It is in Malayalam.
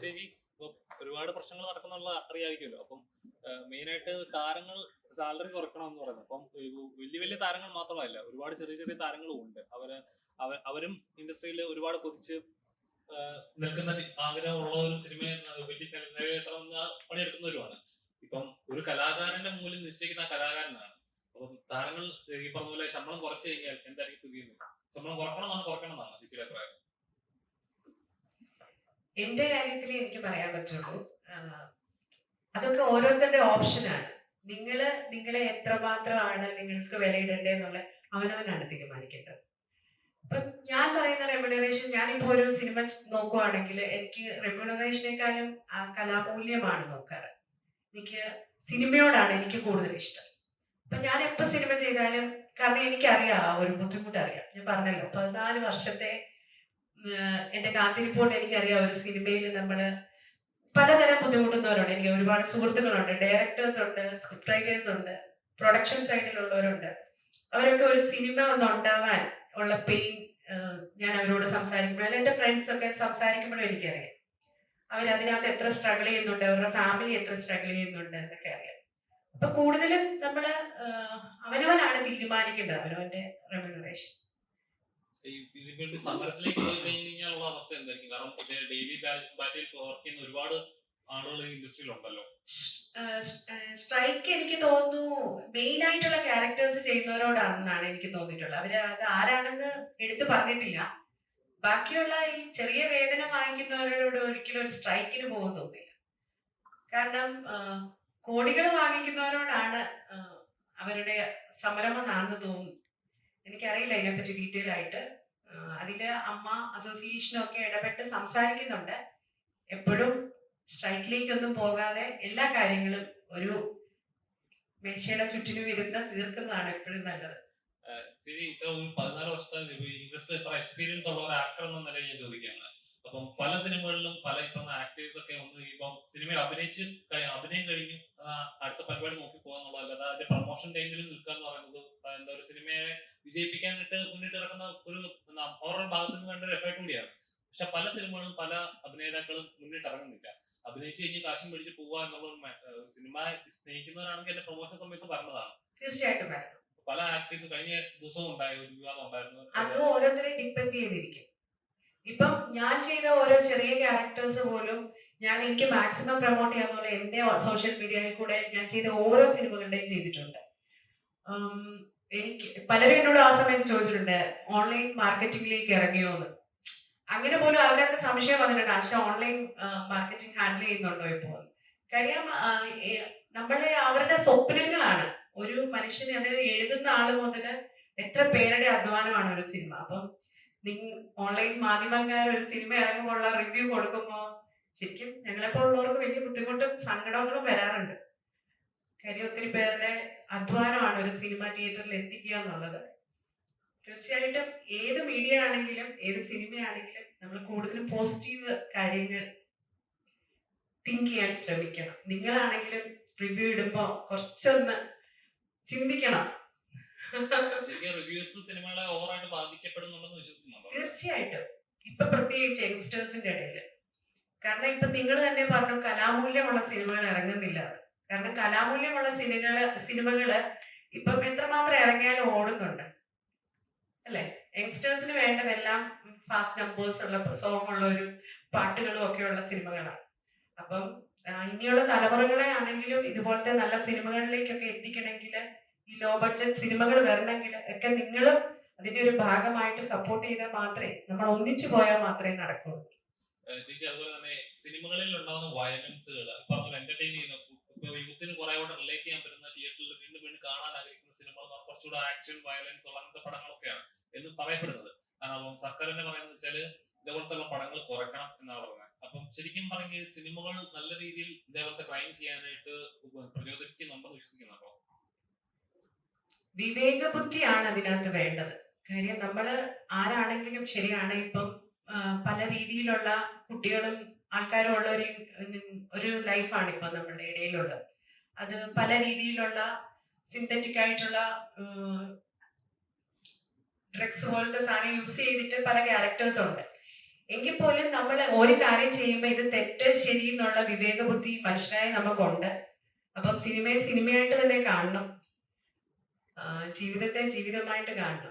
ചേച്ചി ഇപ്പൊ ഒരുപാട് പ്രശ്നങ്ങൾ നടക്കുന്നുള്ള അറിയാതിരിക്കുമല്ലോ അപ്പം മെയിൻ ആയിട്ട് താരങ്ങൾ സാലറി കുറക്കണം എന്ന് പറയുന്നത്. അപ്പം വലിയ വലിയ താരങ്ങൾ മാത്രമല്ല ഒരുപാട് ചെറിയ ചെറിയ താരങ്ങളും ഉണ്ട്. അവർ അവ- അവരും ഇൻഡസ്ട്രിയിൽ ഒരുപാട് കൊതിച്ച് നിൽക്കുന്ന ആഗ്രഹം ആഗ്രഹമുള്ള ഒരു ന- വലിയ നില- നിലയിലെത്തണമെന്ന് പണിയെടുക്കുന്നവരുമാണ്. ഇപ്പം ഒരു കലാകാരന്റെ മൂല്യം നിശ്ചയിക്കുന്ന കലാകാരനാണ്. അപ്പം താരങ്ങൾ ഈ പറഞ്ഞ പോലെ ശമ്പളം കുറച്ച് കഴിഞ്ഞാൽ എന്തായിരിക്കും സ്ഥിതി കുറക്കണം ശമ്പളം കുറക്കണം എന്നാണ് ചേച്ചിയുടെ അഭിപ്രായം. എന്റെ കാര്യത്തിൽ എനിക്ക് പറയാൻ പറ്റുള്ളൂ. അതൊക്കെ ഓരോരുത്തരുടെ ഓപ്ഷനാണ് നിങ്ങൾ നിങ്ങളെ എത്രമാത്രമാണ് നിങ്ങൾക്ക് വിലയിടേണ്ടതെന്നുള്ള അവനവനാണ് തീരുമാനിക്കേണ്ടത്. അപ്പം ഞാൻ പറയുന്ന റെമ്യൂണറേഷൻ ഞാനിപ്പോ ഒരു സിനിമ നോക്കുവാണെങ്കിൽ എനിക്ക് റെമ്യൂണറേഷനേക്കാളും ആ കലാമൂല്യമാണ് നോക്കാറ്. എനിക്ക് സിനിമയോടാണ് എനിക്ക് കൂടുതൽ ഇഷ്ടം. അപ്പൊ ഞാൻ എപ്പോ സിനിമ ചെയ്താലും കാരണം എനിക്കറിയാം ആ ഒരു ബുദ്ധിമുട്ട് അറിയാം ഞാൻ പറഞ്ഞല്ലോ പതിനാല് വർഷത്തെ എന്റെ കാത്തിരിപ്പോണ്ട് എനിക്കറിയാം ഒരു സിനിമയിൽ നമ്മൾ പലതരം ബുദ്ധിമുട്ടുന്നവരുണ്ട്. എനിക്ക് ഒരുപാട് സുഹൃത്തുക്കളുണ്ട് ഡയറക്ടേഴ്സ് ഉണ്ട് സ്ക്രിപ്റ്റ് റൈറ്റേഴ്സ് ഉണ്ട് പ്രൊഡക്ഷൻ സൈഡിലുള്ളവരുണ്ട്. അവരൊക്കെ ഒരു സിനിമ ഒന്ന് ഉണ്ടാവാൻ ഉള്ള പെയിൻ ഞാൻ അവരോട് സംസാരിക്കുമ്പോൾ അല്ലെങ്കിൽ എന്റെ ഫ്രണ്ട്സ് ഒക്കെ സംസാരിക്കുമ്പോഴും എനിക്കറിയാം. അവരതിനകത്ത് എത്ര സ്ട്രഗിൾ ചെയ്യുന്നുണ്ട് അവരുടെ ഫാമിലി എത്ര സ്ട്രഗിൾ ചെയ്യുന്നുണ്ട് എന്നൊക്കെ അറിയാം. അപ്പൊ കൂടുതലും നമ്മൾ അവനവനാണ് തീരുമാനിക്കേണ്ടത് അവനവന്റെ റെമ്യൂണറേഷൻ. സമരത്തിലേക്ക് പോയി കഴിഞ്ഞാൽ ഉള്ള അവസ്ഥ എന്തായിരിക്കും? കാരണം ഡെയിലി ബാറ്റിൽ ചെയ്യുന്ന ഒരുപാട് ആളുകൾ ഉണ്ടല്ലോ സ്ട്രൈക്ക് എനിക്ക് തോന്നുന്നു മെയിൻ ആയിട്ടുള്ള ക്യാരക്ടേഴ്സ് ചെയ്യുന്നവരോടാണെന്നാണ് എനിക്ക് തോന്നിയിട്ടുള്ളത്. അവർ അത് ആരാണെന്ന് എടുത്തു പറഞ്ഞിട്ടില്ല. ബാക്കിയുള്ള ഈ ചെറിയ വേതനം വാങ്ങിക്കുന്നവരോട് ഒരിക്കലും ഒരു സ്ട്രൈക്കിന് പോകാൻ തോന്നില്ല. കാരണം കോടികൾ വാങ്ങിക്കുന്നവരോടാണ് അവരുടെ സമരമെന്നാണെന്ന് തോന്നുന്നു. എനിക്കറിയില്ല ഇതിനെപ്പറ്റി ഡീറ്റെയിൽ ആയിട്ട്. അതിൽ അമ്മ അസോസിയേഷനൊക്കെ ഇടപെട്ട് സംസാരിക്കുന്നുണ്ട്. എപ്പോഴും സ്ട്രൈക്കിലേക്കൊന്നും പോകാതെ എല്ലാ കാര്യങ്ങളും ഒരു മേശയുടെ ചുറ്റിനും ഇരുന്ന് തീർക്കുന്നതാണ് എപ്പോഴും നല്ലത്. ഇത്ര ഒരു പതിനാല് വർഷത്തെ ഇൻഡസ്ട്രി ഇത്ര എക്സ്പീരിയൻസ് ഉള്ള ഒരു ആക്ടർ എന്ന നിലയിൽ ഞാൻ ചോദിക്കുകയാണ്. അപ്പം പല സിനിമകളിലും പല ഇപ്പം ആക്ടേഴ്സ് ഒക്കെ ഒന്ന് ഇപ്പം സിനിമ അഭിനയിച്ച് അഭിനയം കഴിഞ്ഞു അടുത്ത പരിപാടി നോക്കി പോകാന്നുള്ളതല്ല അതിന്റെ പ്രൊമോഷൻ ടൈമിൽ നിൽക്കുക എന്ന് പറയുന്നത് എന്താ ഒരു സിനിമയെ വിജയിപ്പിക്കാനിട്ട് മുന്നിട്ട് ഇറക്കുന്ന ഒരു ഹൊറർ ഭാഗത്ത് നിന്ന് വേണ്ട ഒരു എഫേർട്ട് കൂടിയാണ്. പക്ഷെ പല സിനിമകളും പല അഭിനേതാക്കളും മുന്നിട്ട് ഇറങ്ങുന്നില്ല. അഭിനയിച്ചു കഴിഞ്ഞ് കാശും മേടിച്ച് പോവുക എന്നുള്ള സിനിമ സ്നേഹിക്കുന്നവരാണെങ്കിൽ എന്റെ പ്രൊമോഷൻ സമയത്ത് പറഞ്ഞതാണ്. തീർച്ചയായിട്ടും പല ആക്ടേഴ്സ് കഴിഞ്ഞ ദിവസവും ഉണ്ടായ ഒരു വിവാദം ഉണ്ടായിരുന്നു. അത് ഓരോരുത്തരെ ഡിപ്പെൻഡ് ചെയ്തിരിക്കും. ഇപ്പം ഞാൻ ചെയ്ത ഓരോ ചെറിയ ക്യാരക്ടേഴ്സ് പോലും ഞാൻ എനിക്ക് മാക്സിമം പ്രൊമോട്ട് ചെയ്യാൻ പോലെ എന്റെ സോഷ്യൽ മീഡിയയിൽ കൂടെ ഞാൻ ചെയ്ത ഓരോ സിനിമകളുടെയും ചെയ്തിട്ടുണ്ട്. എനിക്ക് പലരും എന്നോട് ആ സമയത്ത് ചോദിച്ചിട്ടുണ്ട് ഓൺലൈൻ മാർക്കറ്റിംഗിലേക്ക് ഇറങ്ങിയോ എന്ന്? അങ്ങനെ പോലും ആൾക്കാർക്ക് സംശയം വന്നിട്ടുണ്ട് ആശ ഓൺലൈൻ മാർക്കറ്റിംഗ് ഹാൻഡിൽ ചെയ്യുന്നുണ്ടോ ഇപ്പോൾ? കാര്യം നമ്മളെ അവരുടെ സ്വപ്നങ്ങളാണ്. ഒരു മനുഷ്യനെ അത് എഴുതുന്ന ആൾ മുതൽ എത്ര പേരുടെ അധ്വാനമാണ് ഒരു സിനിമ. അപ്പം നിങ്ങൾ ഓൺലൈൻ മാധ്യമക്കാർ ഒരു സിനിമ ഇറങ്ങുമ്പോൾ റിവ്യൂ കൊടുക്കുമ്പോൾ ശരിക്കും ഞങ്ങളെപ്പോലുള്ളവർക്ക് വലിയ ബുദ്ധിമുട്ടും സങ്കടങ്ങളും വരാറുണ്ട്. കാര്യം ഒത്തിരി പേരുടെ അധ്വാനമാണ് ഒരു സിനിമ തിയേറ്ററിൽ എത്തിക്കുക എന്നുള്ളത്. തീർച്ചയായിട്ടും ഏത് മീഡിയ ആണെങ്കിലും ഏത് സിനിമയാണെങ്കിലും നമ്മൾ കൂടുതലും പോസിറ്റീവ് കാര്യങ്ങൾ തിങ്ക് ചെയ്യാൻ ശ്രമിക്കണം. നിങ്ങളാണെങ്കിലും റിവ്യൂ ഇടുമ്പോൾ കുറച്ചൊന്ന് ചിന്തിക്കണം. തീർച്ചയായിട്ടും. ഇപ്പൊ പ്രത്യേകിച്ച് യങ്സ്റ്റേഴ്സിന്റെ ഇടയിൽ കാരണം ഇപ്പൊ നിങ്ങൾ തന്നെ പറഞ്ഞു കലാമൂല്യമുള്ള സിനിമകൾ ഇറങ്ങുന്നില്ല. കാരണം കലാമൂല്യമുള്ള സിനിമകൾ സിനിമകൾ ഇപ്പം എത്രമാത്രം ഇറങ്ങിയാലും ഓടുന്നുണ്ട്. അല്ലെ? യങ്സ്റ്റേഴ്സിന് വേണ്ടതെല്ലാം ഫാസ്റ്റ് നമ്പേഴ്സ് ഉള്ള സോങ് ഒരു പാട്ടുകളും ഒക്കെയുള്ള സിനിമകളാണ്. അപ്പം ഇനിയുള്ള തലമുറകളെ ആണെങ്കിലും ഇതുപോലത്തെ നല്ല സിനിമകളിലേക്കൊക്കെ എത്തിക്കണമെങ്കിൽ ഈ ലോ ബഡ്ജറ്റ് സിനിമകൾ വരണമെങ്കിൽ ഒക്കെ നിങ്ങളും അതിന്റെ ഒരു ഭാഗമായിട്ട് സപ്പോർട്ട് ചെയ്താൽ മാത്രമേ നമ്മൾ ഒന്നിച്ചു പോയാൽ മാത്രമേ നടക്കുള്ളൂ. തന്നെ സിനിമകളിൽ ഉണ്ടാകുന്ന ചെയ്യുന്ന യൂത്തിന് കുറെ കൂടെ റിലേറ്റ് ചെയ്യാൻ പറ്റുന്ന തിയേറ്ററിൽ വീണ്ടും വീണ്ടും കാണാൻ ആഗ്രഹിക്കുന്ന എന്ന് കുറച്ചുകൂടെ ആക്ഷൻ വയലൻസ് ഉള്ള അങ്ങനത്തെ പടങ്ങളൊക്കെയാണ് എന്ന് പറയപ്പെടുന്നത്. അപ്പം സർക്കാർ തന്നെ പറയുന്നത് വെച്ചാൽ ഇതേപോലത്തെ പടങ്ങൾ കുറയ്ക്കണം എന്നാണ് പറഞ്ഞത്. അപ്പം ശരിക്കും പറഞ്ഞ സിനിമകൾ നല്ല രീതിയിൽ ഇതേപോലത്തെ ക്രൈം ചെയ്യാനായിട്ട് പ്രചോദിപ്പിക്കുന്നുണ്ടെന്ന് വിശ്വസിക്കുന്നു അപ്പൊ വിവേക ബുദ്ധിയാണ് അതിനകത്ത് വേണ്ടത്. കാര്യം നമ്മൾ ആരാണെങ്കിലും ശരിയാണ് ഇപ്പം പല രീതിയിലുള്ള കുട്ടികളും ആൾക്കാരും ഉള്ള ഒരു ഒരു ലൈഫാണ് ഇപ്പൊ നമ്മുടെ ഇടയിലുള്ളത്. അത് പല രീതിയിലുള്ള സിന്തറ്റിക് ആയിട്ടുള്ള ഡ്രഗ്സ് പോലത്തെ സാധനം യൂസ് ചെയ്തിട്ട് പല ക്യാരക്ടേഴ്സ് ഉണ്ട്. എങ്കിൽ പോലും നമ്മൾ ഒരു കാര്യം ചെയ്യുമ്പോൾ ഇത് തെറ്റ് ശരി എന്നുള്ള വിവേകബുദ്ധി മനുഷ്യനായി നമുക്കുണ്ട്. അപ്പം സിനിമയെ സിനിമയായിട്ട് തന്നെ കാണണം. ജീവിതത്തെ ജീവിതമായിട്ട് കാണണം.